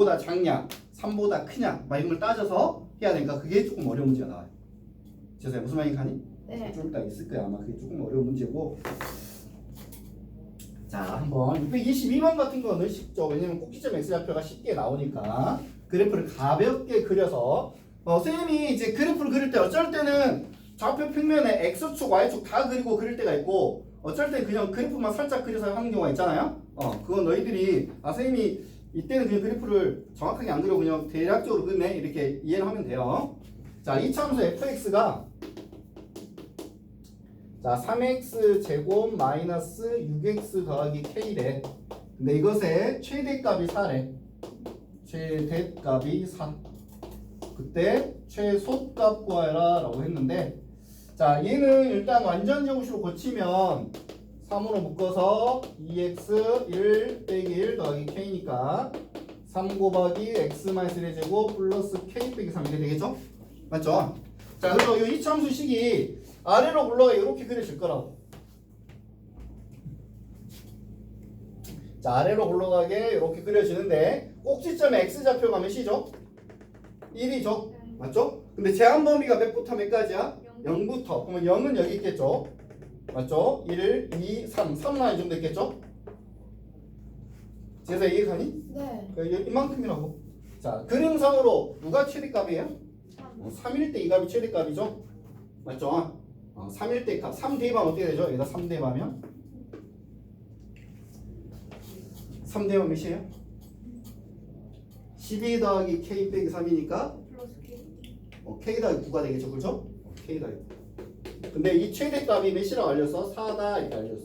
5보다 작냐 3보다 크냐 막 이런 걸 따져서 해야 되니까 그게 조금 어려운 문제가 나와요. 재수야 무슨 말인지 가니? 네. 좀 이따 있을 거야 아마 그게 조금 어려운 문제고. 자 한번 622번 같은 거는 쉽죠. 왜냐면 꼭지점 x좌표가 쉽게 나오니까 그래프를 가볍게 그려서 어, 선생님이 이제 그래프를 그릴 때 어쩔 때는 좌표 평면에 x축 y축 다 그리고 그릴 때가 있고 어쩔 때 그냥 그래프만 살짝 그려서 하는 경우가 있잖아요. 어 그건 너희들이 아 선생님이 이때는 그냥 그래프를 정확하게 안 그리고 그냥 대략적으로 그네 이렇게 이해를 하면 돼요 자 이차 함수 fx가 자, 3x 제곱 마이너스 6x 더하기 k래. 근데 이것의 최대값이 4래. 최대값이 4. 그때 최소값 구하라 라고 했는데 자, 얘는 일단 완전 제곱식으로 고치면 3으로 묶어서 2x 1 빼기 1 더하기 k니까 3 곱하기 x 마이너스 1의 제곱 플러스 k 빼기 3 이렇게 되겠죠? 맞죠? 자, 그래서 이 이차함수식이 아래로 올라가 이렇게 그려질 거라고. 자 아래로 올라가게 이렇게 그려지는데 꼭지점에 x 좌표가 몇이죠? 1이죠. 맞죠? 근데 제한 범위가 몇부터 몇까지야? 0부터. 그러면 0은 여기 있겠죠. 맞죠? 1, 2, 3. 3라인 정도 있겠죠? 제사 이해가니? 네. 그 이만큼이라고. 자 그림상으로 누가 최대값이에요? 3일 때이 값이 최대값이죠? 맞죠? 어, 3일 때 값, 3 대입하면 어떻게 되죠? 여기다 3 대입하면 3 대입하면 몇이에요? 12 더하기 k 빼기 3이니까 플러스 K. 어, k 더하기 9가 되겠죠? 그죠? 어, k 더하기 9 근데 이 최대값이 몇이라고 알렸어? 4다 이렇게 알렸어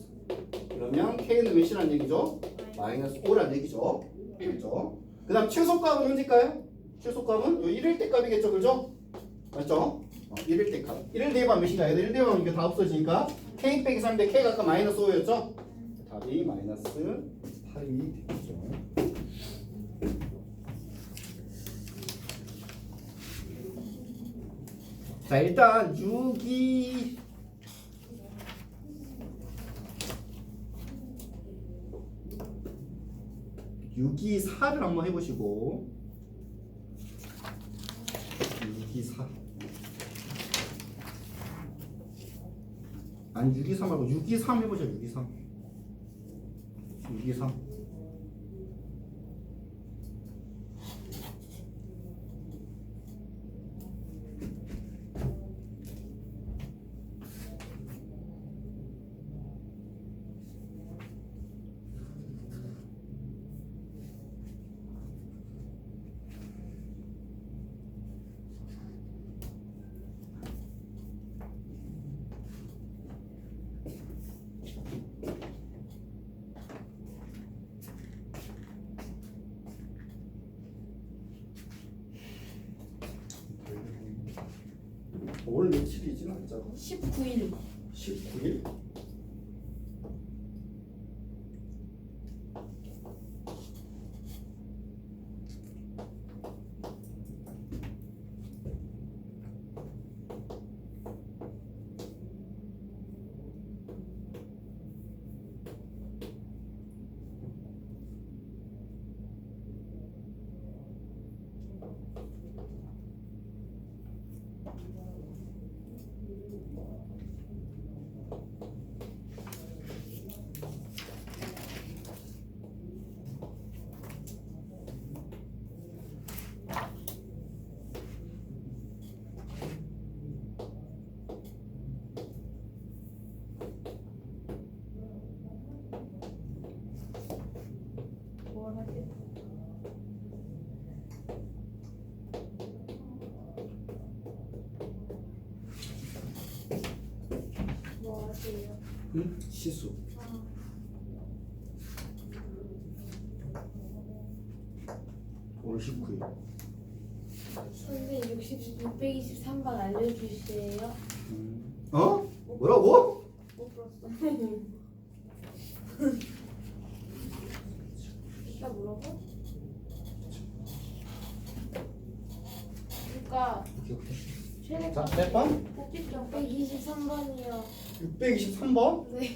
그러면 k는 몇이라는 얘기죠? 마이너스 5라는 얘기죠 그렇죠? 그 다음 최소값은 언제일까요? 최소값은 요 1일 때 값이겠죠? 그죠? 맞죠? 어, 1일 때 값. 1일 대입하면 몇인가? 1일 대입하면 이게 다 없어지니까 k 빼기 3인데 k가 아까 마이너스 5였죠? 답이 마이너스 8이 되겠죠. 자 일단 6이 육이 4를 한번 해보시고. 6이 4 아니 6이 3 말고 6이 3 해보자 6이 3 6 오늘 며칠이지 날짜가? 19일. 19일? 응? 시수 아, 오늘 19일 선생님 60, 623번 알려주세요. 어? 뭐라고? 못 풀었어. 이따 뭐라고? 그러니까 최대 자, 몇 번? 꼭지점 123번이요. 623번? 네.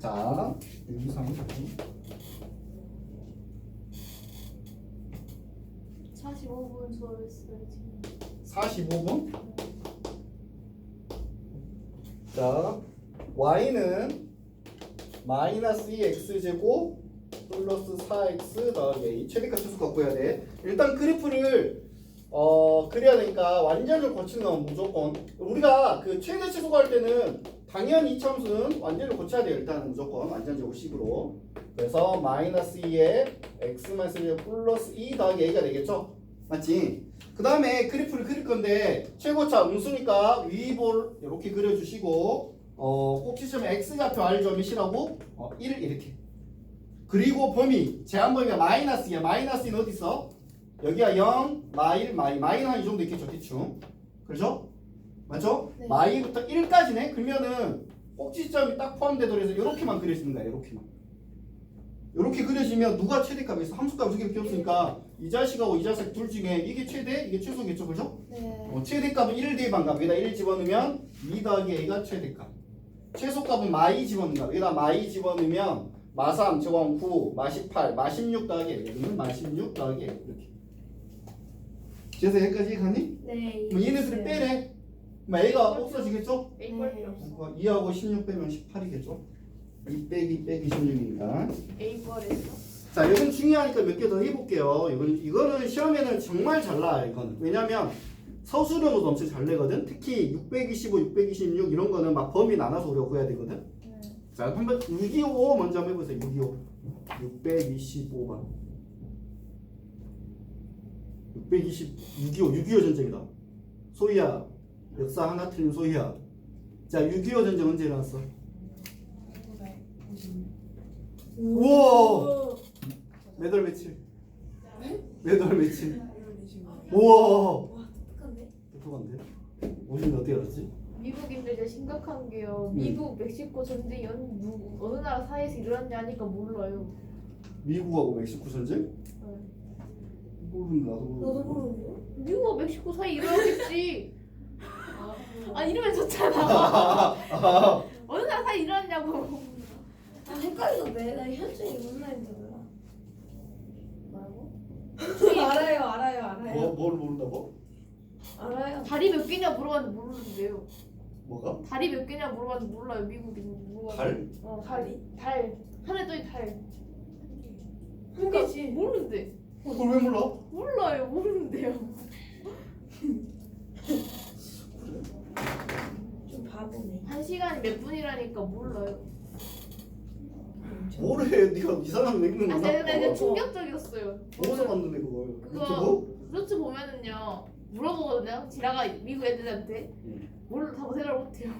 자, 2, 3, 45분 수업했어요 지금 45분. 자, y는 마이너스 2x 제곱 플러스 4x 더하기 a 최대값 최소값 구해야 돼. 일단 그래프를 어 그려야 되니까 완전을 고치는 건 무조건 우리가 그 최대 최소 할 때는 당연히 이 참수는 완전을 고쳐야 돼요. 일단은 무조건 완전 제곱식으로. 그래서 마이너스 2에 x 마이너스 1 플러스 2 더하기 a가 되겠죠? 맞지? 그 다음에 그래프를 그릴 건데 최고차 음수니까 위볼 이렇게 그려주시고 어 꼭지점 x좌표? 몇이라고? 어 1 이렇게 그리고 범위 제한 범위가 마이너스 2야 마이너스 2는 어디 있어? 여기가 0, 마일, 마이 마이는 한이 정도 있겠죠 대충 그렇죠? 맞죠? 네. 마이부터 1까지네? 그러면은 꼭지점이 딱 포함되도록 해서 이렇게만 그려지는 거야 이렇게만. 이렇게 그려지면 누가 최대값이 있어? 함수값 두 개밖에 없으니까 이 자식하고 이 자식 둘 중에 이게 최대? 이게 최소겠죠 그죠? 네. 어, 최대값은 1 대입한값. 여기다 1 집어넣으면 2 더하기 a가 최대값. 최소값은 마이 집어넣는다 여기다 마이 집어넣으면 마3 제곱 9 마18 마16 더하기 a 여기는 마16 더하기 a. 이렇게 그래서 여기까지 가니? 네 그럼 얘네들을 빼래 그럼 a가 없어지겠죠? A 네. 없어 2하고 16 빼면 18이겠죠? 2 빼기 빼기 16이니까 A 뻘에서 자, 이건 중요하니까 몇 개 더 해볼게요. 이건 이거는 시험에는 정말 잘 나와요. 이거는 왜냐면 서술형으로 엄청 잘 내거든. 특히 625, 626 이런 거는 막 범위 나눠서 우리가 구해야 되거든. 네. 자, 한번 625 먼저 한번 해보세요. 625, 625번. 620, 625, 625 전쟁이다. 소희야, 역사 하나 틀린 소희야. 자, 625 전쟁 언제 일어났어? 우와! 몇월 며칠? 몇월 며칠? 우와! 똑똑한데? 어떻게 알았지? 미국인들 이제 심각한 게요 음. 미국 멕시코 전쟁이 어느, 누, 어느 나라 사이에서 일어났냐 하니까 몰라요 미국하고 멕시코 전쟁? 네. 모르는데 나도 모르는데 모르는데요? 미국과 멕시코 사이 일어났겠지. 아 이러면 좋잖아. 어느 나라 사이 일어났냐고. 아 헷갈리던데 나 현준이 무슨 말인지 몰라 뭐라고? 알아요 알아요 알아요. 뭐, 뭘 모른다고? 알아요. 다리 몇 개냐 물어봤는데 모르는데요. 뭐가? 다리 몇 개냐 물어봤는데 몰라요. 미국인 물어봤는데. 달? 어 다리 달. 하늘 떠있 달. 한 개지. 모르는데 그걸 왜 몰라? 몰라요. 모르는데요. 좀 바보네. 한 시간이 몇 분이라니까 몰라요. 뭐래 네가 이상한 내용을 아 근데 근데 충격적이었어요. 어디서 봤는데 그걸? 그거 유튜브? 루트 보면은요 물어보거든요. 지나가 미국 애들한테. 응. 뭘 대답을 못해요.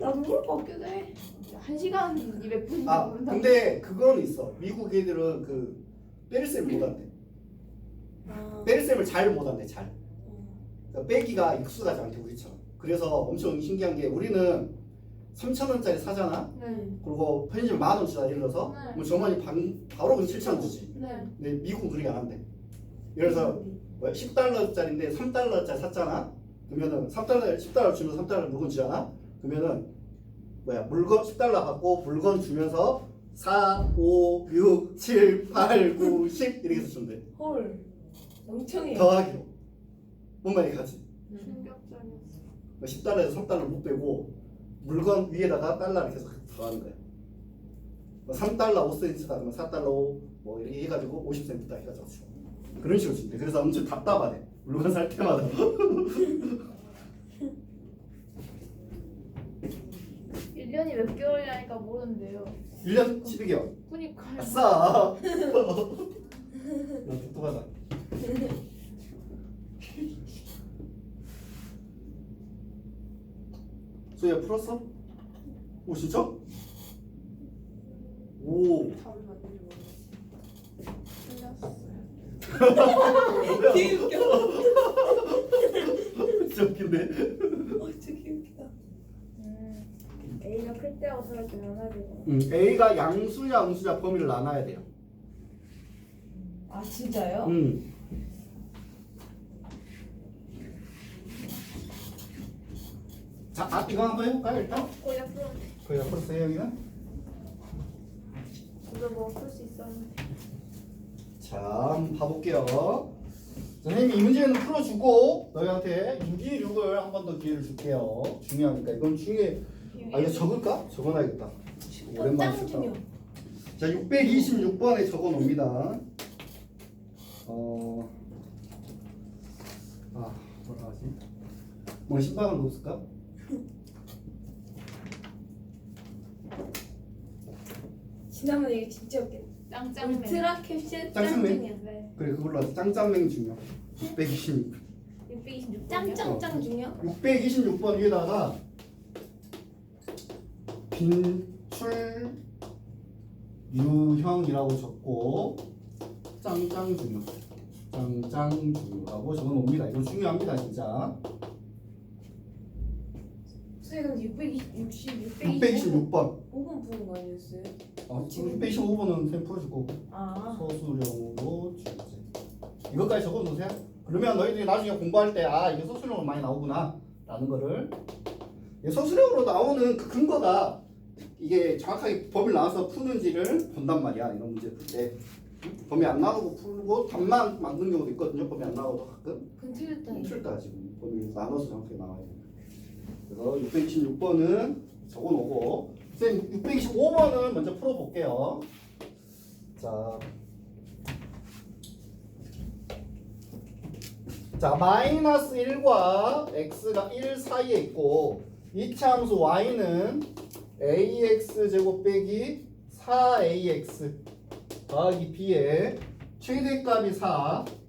나도 모를 것 같기도 해. 한 시간 이 몇 분인지 아 모른다고 근데 그거는 있어. 미국 애들은 그 때릴셈을 못한대 아, 때릴셈을 잘 못한대 잘. 어. 그러니까 빼기가 익숙하지 않대 우리처럼 그래서 엄청 신기한 게 우리는 3천 원짜리 사잖아? 네. 그리고 편의점 만원 주다 예를 들어서. 네. 뭐 저만이 반, 바로 그럼 7천 원 주지. 네. 근데 미국은 그렇게 안 한대. 예를 들어서 뭐 10달러짜리인데 3달러짜리 샀잖아? 그러면은 3달러 10달러 주면 3달러 물건 주잖아? 그러면은 뭐야 물건 10달러 받고 물건 주면서 4, 5, 6, 7, 8, 9, 10 이렇게 해서 준대 헐 엄청해 더하기로 뭔 말이 가지 충격적이었어 10달러에서 3달러 못 빼고 물건 위에다가 달러를 계속 더하는 거야. 3달러 5센트다 그러면 4달러 5, 뭐 이렇게 해가지고 50센트다 해가지고 줘. 그런 식으로 준대. 그래서 엄청 답답하대. 물건 살 때마다. 1년이 몇 개월이냐니까 모르는데요 1년 12개월. 그니까요 아싸. 너 똑똑하다. 소희야 풀었어? 오 진짜? 오. 답을 틀렸어요 진짜 웃긴데. 어 음, A가 클 때하고 음, A가 양수냐 음수냐 범위를 나눠야 돼요. 아 진짜요? 음. 자, 아, 이거 한번 해볼까요 일단? 거의 다 풀었네 거의 다 풀었어요 여기는? 이거 먹을 수 있었는데. 자, 한번 봐볼게요. 선생님이 이 문제는 풀어주고 너희한테 6이 6을 한 번 더 기회를 줄게요. 중요하니까 이건 중요해. 아 이거 적을까? 적어놔야겠다. 오랜만에 짱 썼다. 중요. 자, 626번에 적어 놓습니다. 어, 아, 뭐라 하지? 뭐 신방을 놓을까? 지난번 얘기 진짜 웃겼네. 짱짱맨. 울트라 캡슐 짱짱맨? 짱. 네. 그래 그걸로 하자. 짱짱맹 중요. 626. 626. 짱짱짱 중요. 626번 위에다가 빈출 유형이라고 적고 짱짱 중요. 짱짱 중요라고 적어 놓습니다. 이거 중요합니다, 진짜. 선생님 660, 626번. 5번 푸는 거 아니었어요? 어, 625번은 쌤 풀어줄 거고 아. 서술형으로 출제. 이것까지 적어 놓으세요. 그러면 너희들이 나중에 공부할 때 아 이게 서술형으로 많이 나오구나 라는 거를 서술형으로 나오는 그 근거가 이게 정확하게 법을 나와서 푸는지를 본단 말이야 이런 문제 풀때 범위 안 나오고 풀고 답만 만든 경우도 있거든요 법이 안 나와도 가끔 그건 틀렸다. 틀다 지금 범위 나눠서 정확하게 나와야 돼 그래서 626번은 적어놓고 쌤 625번은 먼저 풀어볼게요. 자. 자, 마이너스 1과 x가 1 사이에 있고 이차 함수 y는 ax 제곱 빼기 4ax 더하기 b의 최대값이 4그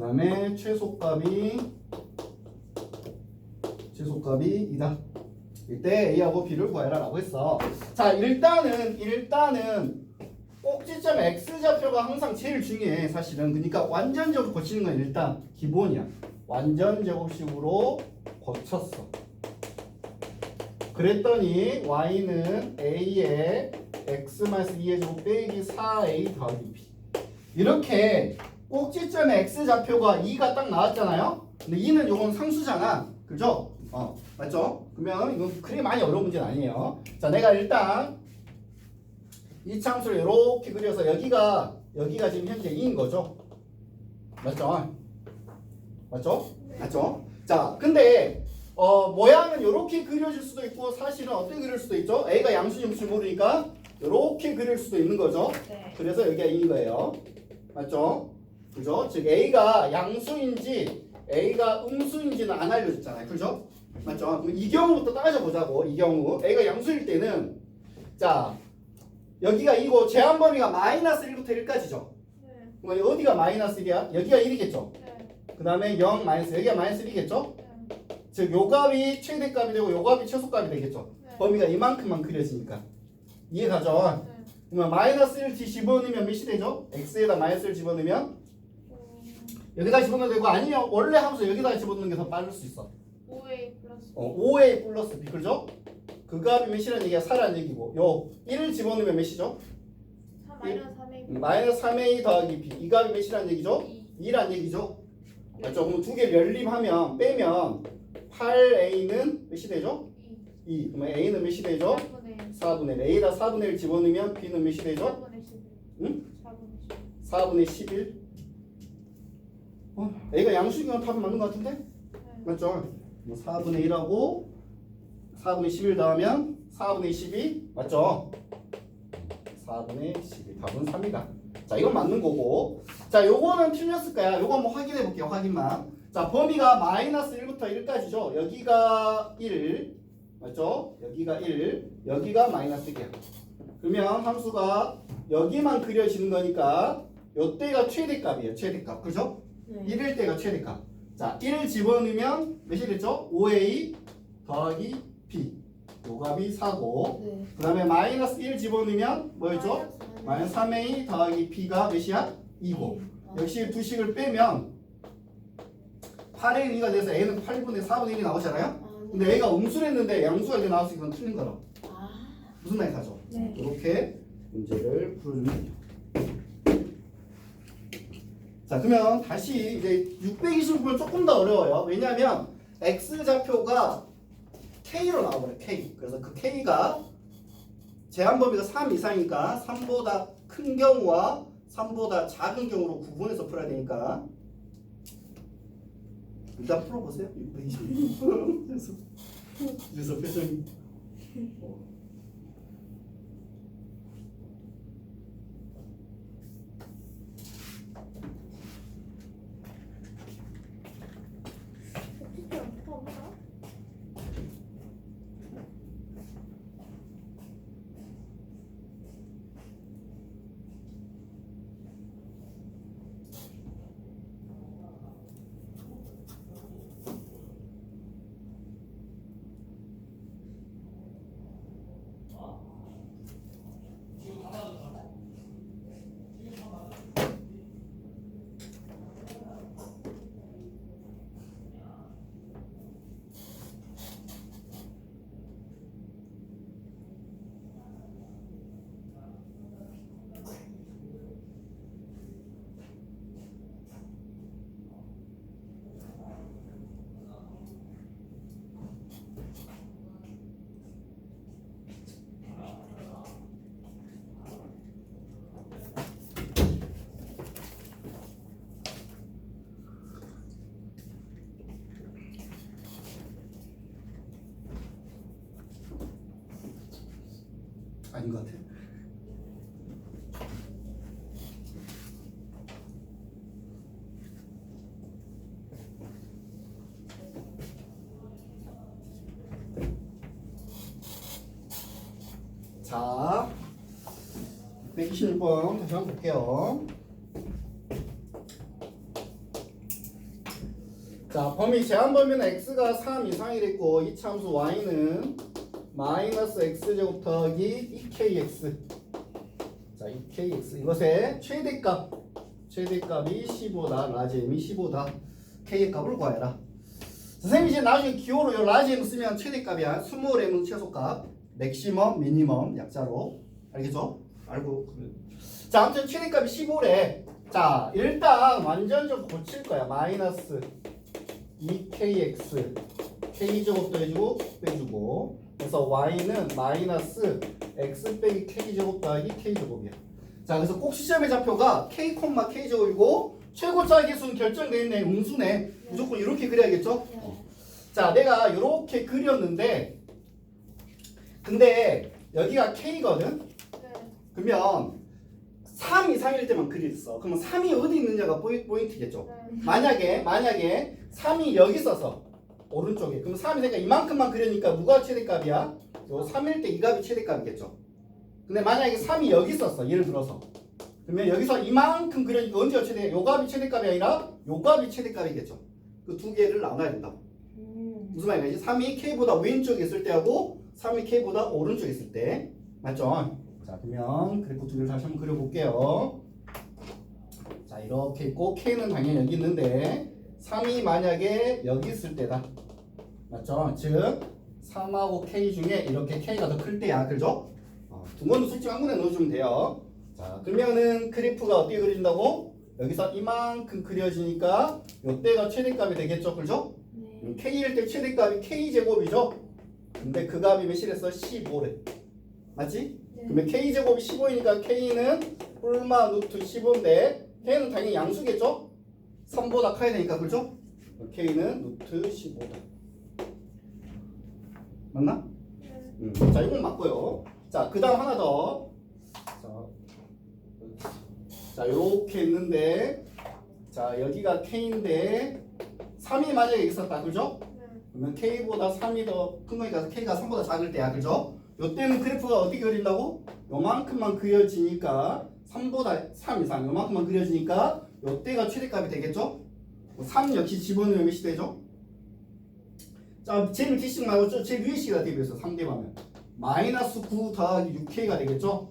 다음에 최소값이 최소값이 2다. 이때 a하고 b를 구해라 라고 했어. 자 일단은 일단은 꼭지점 x좌표가 항상 제일 중요해 사실은. 그러니까 완전적으로 고치는 건 일단 기본이야. 완전 제곱식으로 고쳤어. 그랬더니 y는 a에 x-2의 제곱 빼기 4a 더하기 b. 이렇게 꼭지점 x좌표가 2가 딱 나왔잖아요? 근데 2는 요건 상수잖아. 그죠? 어 맞죠? 그러면 이건 그리 많이 어려운 문제는 아니에요 자 내가 일단 이 참수를 이렇게 그려서 여기가 여기가 지금 현재 2인 거죠 맞죠? 맞죠? 맞죠? 자 근데 어 모양은 이렇게 그려질 수도 있고 사실은 어떻게 그릴 수도 있죠? A가 양수인지 모르니까 이렇게 그릴 수도 있는 거죠 네. 그래서 여기가 2인 거예요. 맞죠? 그죠? 즉 A가 양수인지 A가 음수인지는 안 알려줬잖아요. 그죠? 맞죠? 그럼 이 경우부터 따져보자고. 이 경우 A가 양수일 때는 자 여기가 2고 제한 범위가 마이너스 1부터 1까지죠. 네. 그럼 어디가 마이너스 1이야? 여기가 1이겠죠. 네. 그 다음에 0 마이너스 여기가 마이너스 1이겠죠. 네. 즉 요값이 최대값이 되고 요값이 최소값이 되겠죠. 네. 범위가 이만큼만 그려지니까 이해가죠? 네. 그러면 마이너스 1 집어넣으면 몇이 되죠? x에다 마이너스 1 집어넣으면 여기다 집어넣어도 되고 아니면 원래 함수 여기다 집어넣는 게 더 빠를 수 있어 5A 플러스 어, 5a 플러스 b 그죠? 그 값이 몇이라는 얘기가 4라는 얘기고 요 1을 집어넣으면 몇이죠? 3 마이너스 3A 마이너스 3a 더하기 b 이 값이 몇이라는 얘기죠? 2 2라는 얘기죠? 맞죠? 그럼 두 개 연립하면 빼면 8a는 몇이 되죠? 2 2 그러면 a는 몇이 되죠? 4분의 4분의 1 a에다 4분의 1 집어넣으면 b는 몇이 되죠? 4분의 11 응? 4분의 11 4분의 11 어, a가 양수이면 답은 맞는 것 같은데? 네. 맞죠? 뭐 4분의 1하고 4분의 11 더하면 4분의 12 맞죠? 4분의 12 답은 3이다 자 이건 맞는 거고 자 요거는 틀렸을까요? 요거 한번 확인해 볼게요 확인만 자 범위가 마이너스 1부터 1까지죠 여기가 1 맞죠? 여기가 1 여기가 마이너스 1이야 그러면 함수가 여기만 그려지는 거니까 요때가 최대값이에요 최대값 그죠? 네. 1일 때가 최대값. 자, 1을 집어넣으면 몇이 됐죠? 5a 더하기 b. 요 값이 4고. 네. 그 다음에 마이너스 1 집어넣으면 뭐였죠? 마이너스 3a 더하기 b가 몇이야? 2고. 아, 역시 두 식을 빼면 8의 2가 돼서 a는 8분의 4분의 1이 나오잖아요? 아, 근데 a가 음수랬는데 양수가 이렇게 나와서 이건 틀린 거라. 아. 무슨 말인지 가죠? 네. 이렇게 문제를 풀어주면 돼요. 자 그러면 다시 이제 620은 조금 더 어려워요. 왜냐하면 x 좌표가 k로 나와버려 k. 그래서 그 k가 제한 범위가 3 이상이니까 3보다 큰 경우와 3보다 작은 경우로 구분해서 풀어야 되니까 일단 풀어보세요. 620. 그래서 그래서 표정이 아닌 것 같아요. 자, 126번 다시 한번 볼게요. 자, 범위 제한 범위는 x가 3 이상이랬고 이 참수 y는 마이너스 x제곱 더하기 2kx 자 2kx 이것의 최대값. 최대값이 15다. 라지엠이 15다. K의 값을 구하여라. 선생님이 이제 나중에 기호로 요 라지엠 쓰면 최대값이야. 스몰 m은 최소값. 맥시멈 미니멈 약자로. 알겠죠? 알고. 자 아무튼 최대값이 15래. 자 일단 완전 좀 고칠 거야. 마이너스 2kx k제곱 더해주고 빼주고 그래서 y는 마이너스 x 빼기 k제곱 더하기 k제곱이야. 자 그래서 꼭 시점의 좌표가 k, k제곱이고 최고차 계수는 결정되어 있네 음수네. 무조건 이렇게 그려야겠죠? 자 내가 이렇게 그렸는데 근데 여기가 k거든? 네. 그러면 3 이상일 때만 그렸어. 그러면 3이 어디 있느냐가 포인- 포인트겠죠? 네. 만약에 만약에 3이 여기 있어서 오른쪽에 그럼 3이 되니까 이만큼만 그려니까 누가 최대값이야? 요 3일 때이 값이 최대값이겠죠. 근데 만약에 3이 여기 있었어. 예를 들어서. 그러면 여기서 이만큼 그려니까 언제가 최대? 요 값이 최대값이 아니라 요 값이 최대값이겠죠. 그 두 개를 나눠야 된다. 음. 무슨 말이지? 3이 k보다 왼쪽에 있을 때하고 3이 k보다 오른쪽에 있을 때 맞죠? 자 그러면 그래프 두 개를 다시 한번 그려볼게요. 자 이렇게 있고 k는 당연히 여기 있는데 3이 만약에 여기 있을 때다. 맞죠? 즉 3하고 k 중에 이렇게 k가 더 클 때야. 그죠? 어, 두 번도 솔직히 한 군데 넣어주면 돼요. 자 그러면은 그래프가 어떻게 그려진다고? 여기서 이만큼 그려지니까 이때가 최대값이 되겠죠. 그죠? 네. K일 때 최대값이 K제곱이죠? 근데 그 값이 몇이랬어? 15래. 맞지? 네. 그러면 K제곱이 15이니까 K는 뿔마 루트 15인데 K는 당연히 양수겠죠? 3보다 커야 되니까 그죠? K는 루트 15다. 맞나? 음. 자, 이건 맞고요. 자, 그 다음 하나 더. 자, 자, 요렇게 있는데 자, 여기가 K인데 3이 만약에 있었다. 그죠? 그러면 K보다 3이 더 큰 거니까 K가 3보다 작을 때야. 그죠? 요때는 그래프가 어떻게 그린다고? 요만큼만 그려지니까 3보다 3 이상 요만큼만 그려지니까 요때가 최대값이 되겠죠? 3 역시 집어넣으면 몇이 되죠? 자, 제일 뒤식 말고 저 제일 위에 시가 대비해서 3대하면 마이너스 9 더하기 6K가 되겠죠?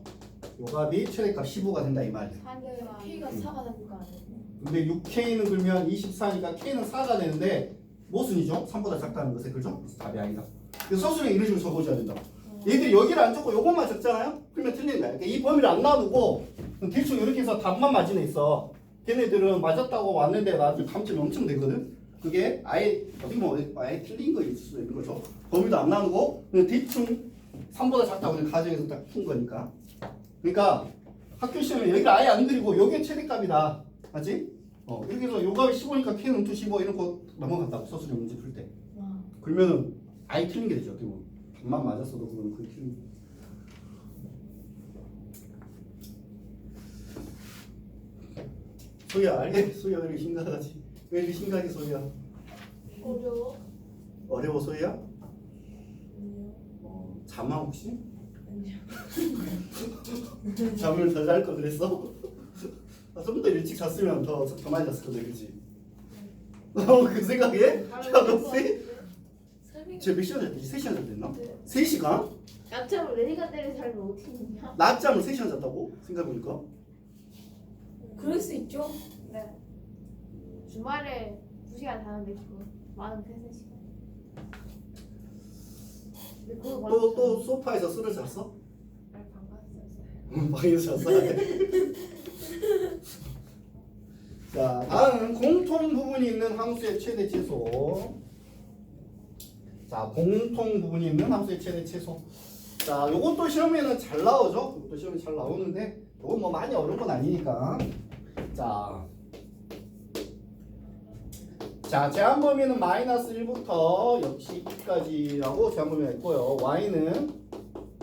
요 값이 최대값 15가 된다 이 말이야. 반대가 K가 4가 되는 거 아니에요? 근데 6K는 그러면 24니까 K는 4가 되는데 모순이죠? 3보다 작다는 것에 그죠? 그래서 답이 아니다. 그래서 서술에 이런 식으로 적어줘야 된다. 얘들이 여기를 안 적고 요것만 적잖아요? 그러면 틀린 거야. 그러니까 이 범위를 안 놔두고 대충 이렇게 해서 답만 맞은 애 있어. 걔네들은 맞았다고 왔는데 나중에 감점이 엄청 되거든? 그게 아예 어떻게 보면 아예 틀린 거 있을 수 있는 거죠. 범위도 안 나누고 그냥 대충 3보다 작다고 그냥 가정에서 딱 푼 거니까. 그러니까 학교 시험에 여기를 아예 안 그리고 요게 최대값이다. 맞지? 어, 이렇게 해서 요 값이 15니까 K는 음투 15 이런 거 넘어간다고 서술형 문제 풀 때. 와. 그러면은 아예 틀린 게 되죠. 어떻게 보면. 반만 맞았어도 그건 그게 틀린 거. 소희야 알게? 소희야 왜 이렇게 심각하지? 왜 이렇게 심각해 소희야? 어려워? 어려워 소희야? 아니요. 어, 잠아 혹시? 아니요. 잠을 더 잘 거 그랬어? 아, 좀더 일찍 잤으면 더, 더 많이 잤을 건데 그지? 어, 그 생각해? 야, 너 세? 설명. 지금 몇 시간 잤지? 3시간 잤댔나? 네. 3시간? 나처럼 4시간대를 살면 어떻게 했냐? 낮잠을 3시간 잤다고? 생각해보니까 그럴 수 있죠. 네. 주말에 2시간 자는데 그거 많은 3, 4시간. 근데 그거 또, 또 소파에서 쓰러졌어? 날 반갔었어요. 응, 방에서 잤어 자, 다음은 공통 부분이 있는 함수의 최대 최소 자, 공통 부분이 있는 함수의 최대 최소 자, 요것도 시험에는 잘 나오죠? 요것도 시험에 잘 나오는데 요건 뭐 많이 어려운 건 아니니까 자, 자 제한 범위는 마이너스 1부터 역시 2까지라고 제한 범위가 있고요. y는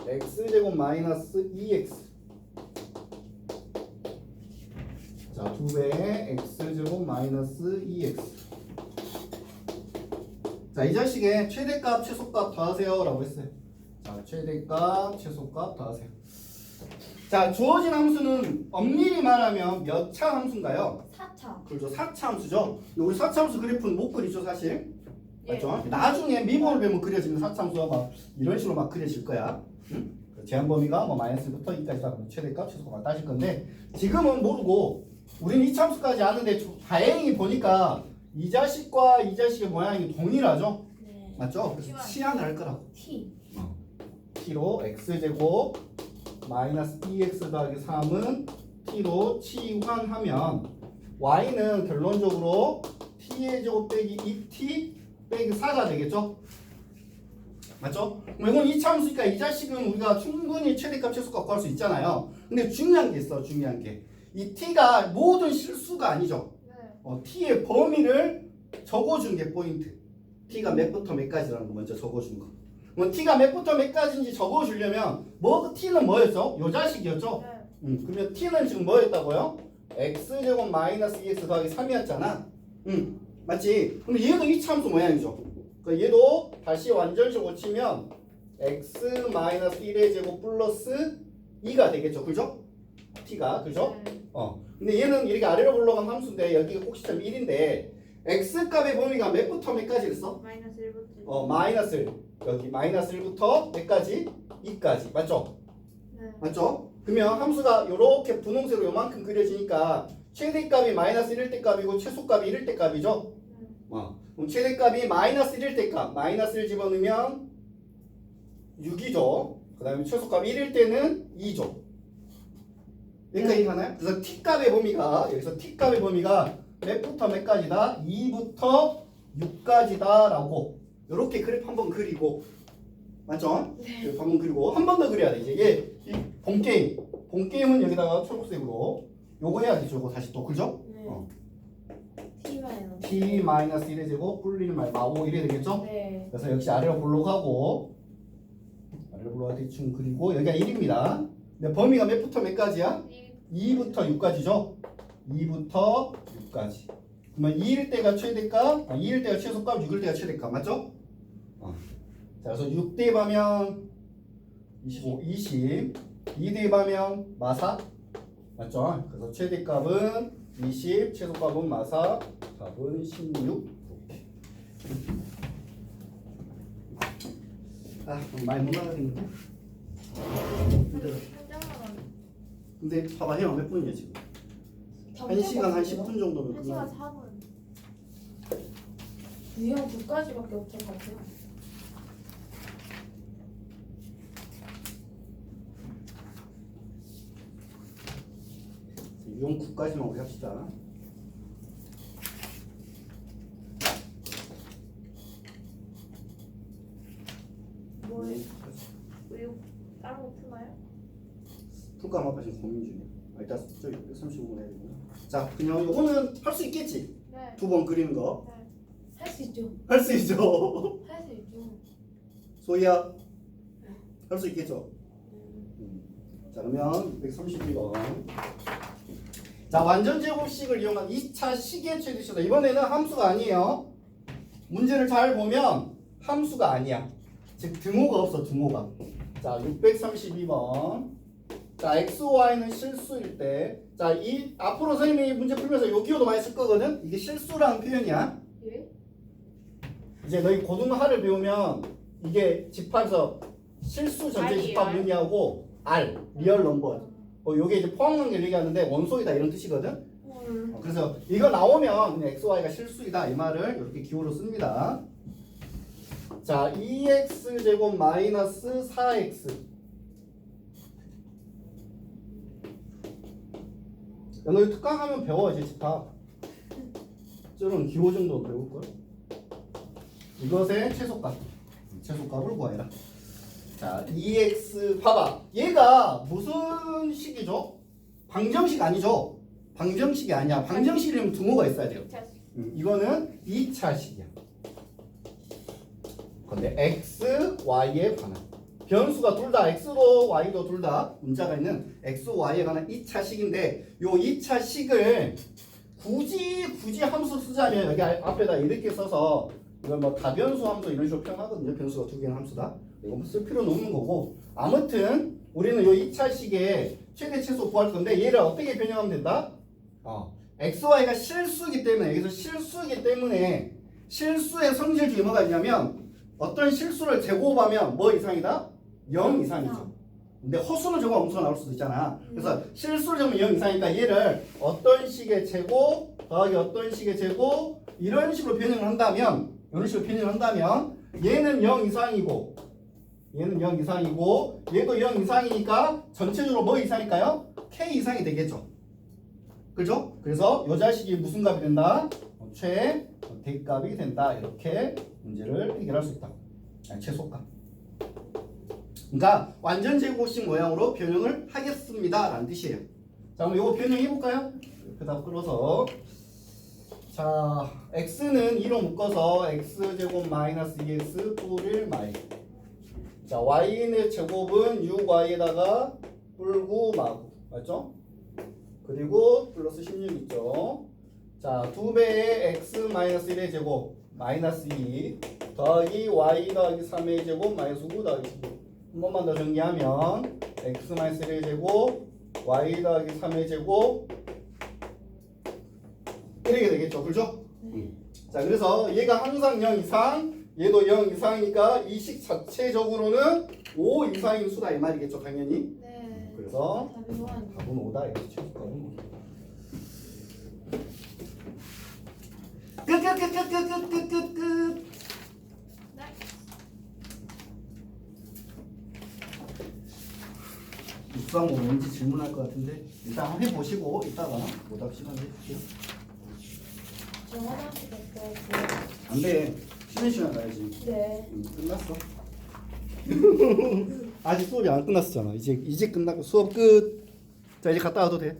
x제곱 마이너스 2x 자, 2배의 x제곱 마이너스 2x 자, 이 자식의 최대값, 최소값 더하세요 라고 했어요. 자, 최대값, 최소값 더하세요 자, 주어진 함수는 엄밀히 말하면 몇 차 함수인가요? 4차. 그렇죠. 4차 함수죠. 우리 4차 함수 그래프는 못 그리죠, 사실. 예. 맞죠? 나중에 미분을 배면 그려지는 4차 함수가 막 이런 식으로 막 그려질 거야. 응? 그 제한 범위가 뭐 마이너스부터 2까지 다 최대값, 최소값 따질 건데 지금은 모르고 우리는 이 함수까지 아는데 조- 다행히 보니까 이 자식과 이 자식의 모양이 동일하죠. 네. 맞죠? 그래서. 치환을 할 거라고. T. t로 x제곱 마이너스 2x 더하기 3은 t로 치환하면 y는 결론적으로 t의 제곱 빼기 2t 빼기 4가 되겠죠? 맞죠? 이건 이차함수니까 이 자식은 우리가 충분히 최대값 최소값 구할 수 있잖아요. 근데 중요한 게 있어, 중요한 게. 이 t가 모든 실수가 아니죠. 네. 어, t의 범위를 적어준 게 포인트. t가 몇부터 몇까지라는 거 먼저 적어준 거. 뭐 t가 몇부터 몇까지인지 적어주려면 뭐 t는 뭐였죠? 요 자식이었죠? 네. 음, 그러면 t는 지금 뭐였다고요? x제곱 마이너스 2x 더하기 3이었잖아. 음, 맞지? 그럼 얘도 이 참수 모양이죠. 그러니까 얘도 다시 완전식으로 치면 x 마이너스 1의 제곱 플러스 2가 되겠죠. 그죠? t가 그죠? 네. 어. 근데 얘는 이렇게 아래로 올라간 함수인데 여기가 꼭시점 1인데 x 값의 범위가 몇부터 몇까지 했어? 마이너스 1부터. 어, 마이너스 1. 여기 마이너스 1부터 몇까지? 2까지. 맞죠? 네. 맞죠? 그러면 함수가 이렇게 분홍색으로 요만큼 그려지니까 최대값이 마이너스 1일 때 값이고 최소값이 1일 때 값이죠? 네. 어. 그럼 최대값이 마이너스 1일 때 값. 마이너스 1 집어넣으면 6이죠. 그 다음에 최소값이 1일 때는 2죠. 여기까지 가나요? 그래서 t값의 범위가 여기서 t값의 범위가 몇부터 몇까지다? 2부터 6까지다 라고 이렇게 그래프 한번 그리고 맞죠? 그래프 한번 그리고 한 번 더 그려야 돼 이제 얘 이 본 게임 본 게임은 여기다가 초록색으로 요거 해야 되죠 요거 다시 또 그죠? 네. 어. T 마이너스. t 마이너스 1의 제곱 불리는 말 마오 이래 되겠죠? 네. 그래서 역시 아래로 볼록하고 아래로 볼록하 대충 그리고 여기가 1입니다 근데 범위가 몇부터 몇까지야? 이 2부터 6까지죠? 2부터 6까지. 그러면 2일 때가 최대값, 아, 2일 때가 최소값, 6일 때가 최대값. 맞죠? 어. 자, 그래서 6 대입하면 25, 20. 2 대입하면 마사. 맞죠? 그래서 최대값은 20, 최소값은 마사. 답은 16. 이렇게. 아, 많이 못 나가겠는데? 힘들어. 근데 봐봐, 해요. 몇 분이야, 지금? 1시간 한 10분 정도면 1시간 그만. 4분. 유형 9까지밖에 없을 것 같아요. 유형 9까지만 우리 합시다. 뭘? 우리 풀감 아까 지금 고민 중이야. 아, 일단 저기 35분 해야 되구나. 자, 그냥 요거는 할 수 있겠지? 네. 두 번 그리는 거. 할 수 있죠. 할 수 있죠. 할 수 있죠. 소희야. 할 수 있겠죠? 음. 자, 그러면 132번. 자, 완전 제곱식을 이용한 2차 식의 최대시다. 이번에는 함수가 아니에요. 문제를 잘 보면 함수가 아니야. 즉 등호가 없어, 등호가. 자, 632번. 자, x, y는 실수일 때. 자, 이 앞으로 선생님이 문제 풀면서 요 기호도 많이 쓸 거거든. 이게 실수라는 표현이야. 예? 이제 너희 고등하를 배우면 이게 집합에서 실수 전체 집합? 의미하고 R 리얼 넘버 어, 요게 이제 포함관계를 얘기하는데 원소이다 이런 뜻이거든? 헐. 어, 그래서 이거 나오면 그냥 x, y가 실수이다 이 말을 이렇게 기호로 씁니다. 자 2x 제곱 마이너스 4x 야, 너 특강하면 배워 이제 집합. 저런 기호 정도 배울걸? 이것의 최소값. 최소값을 구하여라 자 2x 봐봐. 얘가 무슨 식이죠? 방정식 아니죠? 방정식이 아니야. 방정식이면 등호가 있어야 돼요. 자, 음, 이거는 2차식이야. 근데 x, y에 관한 변수가 둘 다 x도 y도 둘 다 문자가 있는 x, y에 관한 2차식인데 요 2차식을 굳이 굳이 함수 쓰자면 여기 아- 앞에다 이렇게 써서 이걸 뭐 다변수 함수 이런 식으로 표현하거든요. 변수가 두 개는 함수다 이거 뭐쓸 필요는 없는 거고 아무튼 우리는 요 2차식의 최대 최소 구할 건데 얘를 어떻게 변형하면 된다? 어, x, y가 실수이기 때문에 여기서 실수이기 때문에 실수의 성질 중에 뭐가 있냐면 어떤 실수를 제곱하면 뭐 이상이다? 0 이상이죠. 근데 허수는 제곱 엄수가 나올 수도 있잖아. 그래서 실수를 적으면 0 이상이니까 얘를 어떤 식의 제곱 더하기 어떤 식의 제곱 이런 식으로 변형을 한다면 이런 식으로 변형을 한다면 얘는 0 이상이고 얘는 0 이상이고 얘도 0 이상이니까 전체적으로 뭐 이상일까요? k 이상이 되겠죠. 그죠? 그래서 요 자식이 무슨 값이 된다? 어, 최 대값이 된다. 이렇게 문제를 해결할 수 있다. 아니, 최소값. 그러니까 완전 제곱식 모양으로 변형을 하겠습니다. 라는 뜻이에요. 자, 그럼 이거 변형해 볼까요? 옆에다 끌어서 자, x는 2로 묶어서 x 제곱 마이너스 2x 뿔 마이. 자, y의 제곱은 6y에다가 뿔구 마구. 맞죠? 그리고 플러스 16 있죠. 자, 두 배의 x 마이너스 1의 제곱 마이너스 2 더하기 y 더하기 3의 제곱 마이너스 9 더하기 16. 한 번만 더 정리하면 x 마이너스 1의 제곱 y 더하기 3의 제곱 이렇게 되겠죠. 그렇죠? 자, 그래서 얘가 항상 0 이상, 얘도 0 이상이니까 이식 자체적으로는 5 이상인 수다 이 말이겠죠, 당연히. 네. 그래서 답이 뭐야? 답은 5다 이렇게 최소값은 5. 끝끝끝끝끝끝끝끝 네. 육상 뭐 뭔지 질문할 것 같은데 일단 한번 해보시고 이따가 오답 시간 해주세요 저 화장실 갔다 왔어요. 안돼 쉬는 시간 가야지. 네. 응, 끝났어. 아직 수업이 안 끝났었잖아. 이제 이제 끝나고 수업 끝 자 이제 갔다 와도 돼